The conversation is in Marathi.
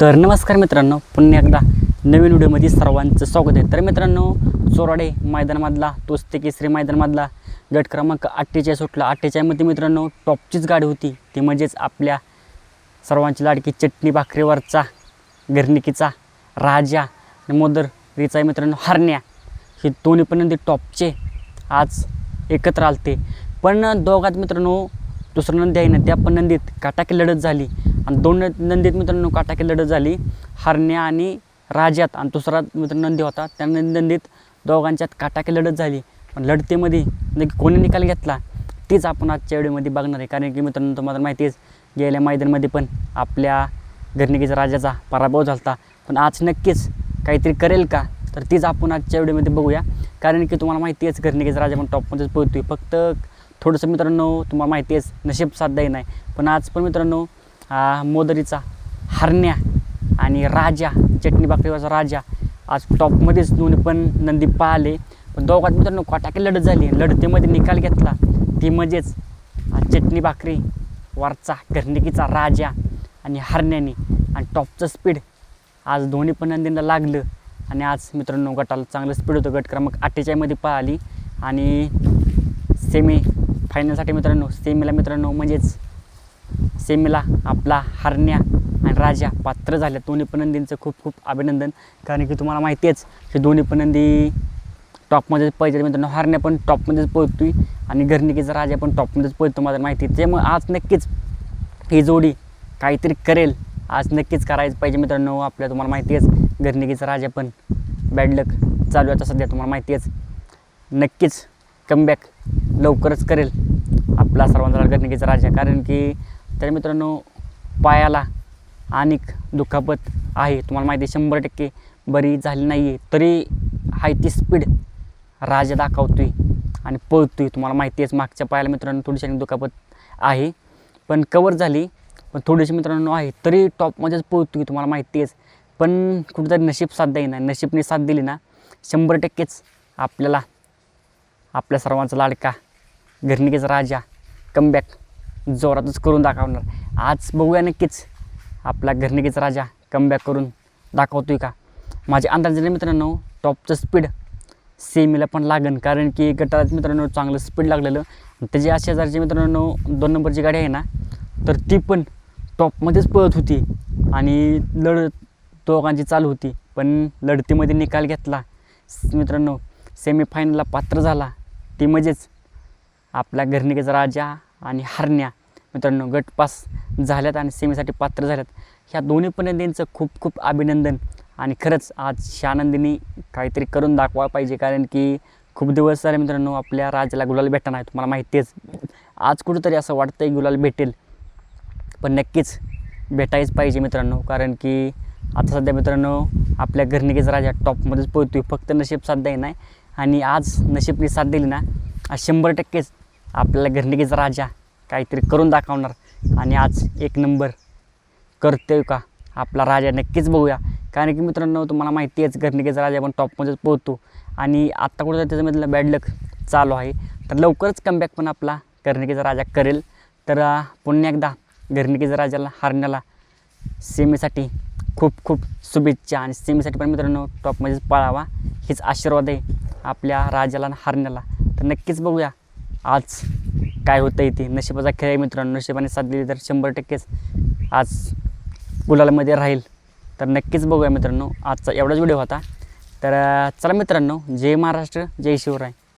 तर नमस्कार मित्रांनो पुन्हा एकदा नवीन व्हिडिओमध्ये सर्वांचं स्वागत आहे. तर मित्रांनो चोराडे मैदानामधला तोच ते केसरी मैदानामधला गट क्रमांक अठ्ठेचाळीस सुटला. अठ्ठेचाळीसमध्ये मित्रांनो टॉपचीच गाडी होती. ती म्हणजेच आपल्या सर्वांची लाडकी चटणी भाकरीवरचा गिरणिकीचा राजा मोदर रिचा मित्रांनो हरण्या. हे दोन्ही पण नंदी टॉपचे आज एकत्र आलते. पण दोघात मित्रांनो दुसरं नंदी आहे ना त्या पण नंदीत काटाकी लढत झाली. आणि दोन नंदीत मित्रांनो काटाकी लढत झाली. हरण्या आणि राजात आणि दुसरा मित्र नंदी होता. त्या नंदी नंदीत दोघांच्यात काटाकी लढत झाली. पण लढतीमध्ये नक्की कोणी निकाल घेतला? तीच आपण आजच्या व्हिडिओमध्ये बघणार आहे. कारण की मित्रांनो तुम्हाला माहिती गेल्या मैदानमध्ये पण आपल्या घरणिकीचा राजाचा पराभव झाला होता पण आज नक्कीच काहीतरी करेल का? तर तीच आपण आजच्या व्हिडिओमध्ये बघूया. कारण की तुम्हाला माहिती आहेच घरणिकेचा राजा पण टॉपमध्येच पोहतोय फक्त थोडंसं मित्रांनो तुम्हाला माहिती आहेच नशीब साध्य नाही. पण आज पण मित्रांनो हा मोदरीचा हरण्या आणि राजा चटणी भाकरीवरचा राजा. आज टॉपमध्येच दोन्ही पण नंदी पाहिले. पण दोघात मित्रांनो कोटाकी लढत झाली. लढतीमध्ये निकाल घेतला. ती म्हणजेच चटणी भाकरी वरचा घरनिकीचा राजा आणि हरण्याने. आणि टॉपचं स्पीड आज दोन्ही पण नंदींना लागलं. आणि आज मित्रांनो गटाला चांगलं स्पीड होतं. गट क्रमांक अठ्ठेचाळीसमध्ये पाहिली. आणि सेमी फायनलसाठी मित्रांनो सेमीला मित्रांनो म्हणजेच सेमीला आपला हरण्या आणि राजा पात्र झाल्या दोन्ही पण नंदींचं खूप खूप अभिनंदन. कारण की तुम्हाला माहिती आहेच की दोन्ही पण नंदी टॉपमध्येच पाहिजे मित्रांनो. हरण्या पण टॉपमध्येच पोहतोय आणि घरनिकीचा राजा पण टॉपमध्येच पोहतो माझ्या माहिती आहे त्यामुळे आज नक्कीच ही जोडी काहीतरी करेल. आज नक्कीच करायचं पाहिजे मित्रांनो आपल्या तुम्हाला माहिती आहेच. घरनिकीचा राजा पण बॅडलक चालू आहे आता सध्या तुम्हाला माहिती आहेच. नक्कीच कमबॅक लवकरच करेल आपला सर्वांचा घरनिकीचा राजा. कारण की त्या मित्रांनो पायाला अनेक दुखापत आहे. तुम्हाला माहिती आहे शंभर टक्के बरी झाली नाही आहे तरी हाय ती स्पीड राजा दाखवतो आहे आणि पळतो आहे तुम्हाला माहिती आहेच मागच्या पायाला मित्रांनो थोडीशी आणि दुखापत आहे. पण कवर झाली. पण थोडीशी मित्रांनो आहे. तरी टॉपमध्येच पळतो आहे तुम्हाला माहिती आहेच पण कुठेतरी नशीब साथ देईना. नशीबने साथ दिली ना शंभर टक्केच आपल्याला आपल्या सर्वांचा लाडका घरनिकेचा राजा कमबॅक जोरातच करून दाखवणार. आज बघूया नक्कीच. आपला घरनिकीचा राजा कमबॅक करून दाखवतोय का? माझ्या अंदाजाने मित्रांनो टॉपचं स्पीड सेमीला पण लागन. कारण की गटारात मित्रांनो चांगलं स्पीड लागलेलं. त्याची अशा शेजारची मित्रांनो दोन नंबरची गाडी आहे ना तर ती पण टॉपमध्येच पळत होती. आणि लढ दोघांची चालू होती. पण लढतीमध्ये निकाल घेतला. मित्रांनो सेमीफायनलला पात्र झाला. ती म्हणजेच आपल्या घरनिकेचा राजा आणि हरण्या. मित्रांनो गट पास झाल्यात आणि सेमीसाठी पात्र झाल्यात. ह्या दोन्ही पण खूप खूप अभिनंदन. आणि खरंच आज शानंदिनी काहीतरी करून दाखवा पाहिजे कारण की खूप दिवस झाले मित्रांनो आपल्या राजाला गुलाल भेटणार नाही तुम्हाला माहिती आहेच. आज कुठंतरी असं वाटतं आहे गुलाल भेटेल. पण नक्कीच भेटायच पाहिजे मित्रांनो कारण की आता सध्या मित्रांनो आपल्या घरनिकेच राजा टॉपमध्येच पोहतोय फक्त नशीब साथ द्याय नाही आणि आज नशीबने साथ दिली ना आज शंभर टक्केच आपल्याला घरनिकेचा राजा काहीतरी करून दाखवणार. आणि आज एक नंबर करतोय का? आपला राजा नक्कीच बघूया. कारण की मित्रांनो तुम्हाला माहिती आहेच घरनिकेचा राजा पण टॉपमध्येच पोहतो आणि आत्ता कुठं त्याच्यामधलं बॅड लक चालू आहे. तर लवकरच कमबॅक पण आपला घरनिकेचा राजा करेल. तर पुन्हा एकदा घरनिकेचा राजाला हारण्याला सेमीसाठी खूप खूप शुभेच्छा. आणि सेमीसाठी पण मित्रांनो टॉपमध्येच पळावा. हेच आशीर्वाद आहे आपल्या राजाला आणि हारण्याला. तर नक्कीच बघूया. आज काय होतं इथे नशिबाचा खेळ आहे मित्रांनो. नशिबाने साथ दिली तर शंभर टक्केच आज गुलालामध्ये राहील. तर नक्कीच बघूया मित्रांनो. आजचा एवढाच व्हिडिओ होता. तर चला मित्रांनो जय महाराष्ट्र जय शिवराय.